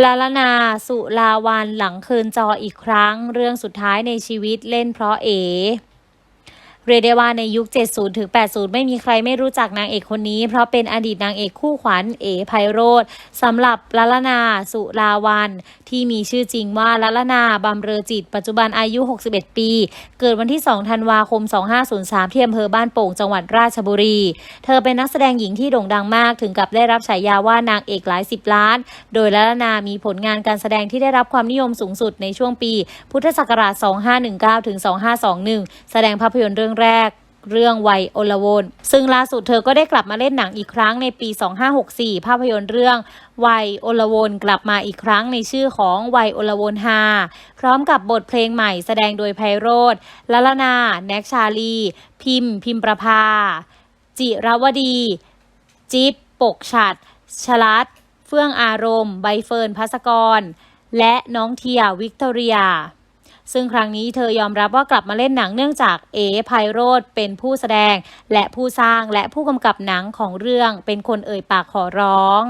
ลาลานาสุลาวันหลังคืนจออีกครั้ง เรื่องสุดท้ายในชีวิตเล่นเพราะเอ เรียกได้ว่าในยุค 70ถึง80 ไม่มีใครไม่รู้จักนางเอกคนนี้ เพราะเป็นอดีตนางเอกคู่ขวัญเอไพโรธสำหรับลาลนาสุลาวัน ที่มีชื่อจริงว่าลาลนาบำเรอจิต ปัจจุบันอายุ 61 ปี เกิดวันที่ 2 ธันวาคม 2503 ที่อำเภอบ้านโป่งจังหวัดราชบุรี เธอเป็นนักแสดงหญิงที่โด่งดังมากถึงกับได้รับฉายาว่านางเอกหลายสิบล้าน โดยลาลนามีผลงานการแสดงที่ได้รับความนิยมสูงสุดในช่วงปี พุทธศักราช 2519ถึง2521 แสดงภาพยนตร์เรื่องแรกเรื่องไวโอลวนซึ่งล่าสุดเธอก็ได้กลับมาเล่นหนังอีกครั้งในปี 2564 ภาพยนตร์เรื่องไวโอลวนกลับมาอีกครั้งในชื่อของไวโอลวนฮาพร้อมกับบทเพลงใหม่แสดงโดยไพโรธลลนา แน็กชาลี พิมพ์ พิมประภา จิรวดี จิ๊บปกฉัดชลัด เฟื่องอารมณ์ ใบเฟิร์นพัสกร และน้องเทียวิกตอเรีย ซึ่งครั้งนี้เธอยอมรับว่ากลับมาเล่นหนังเนื่องจากเอไพโรธเป็นผู้แสดง และผู้สร้างและผู้กำกับหนังของเรื่องเป็นคนเอ่ยปากขอร้อง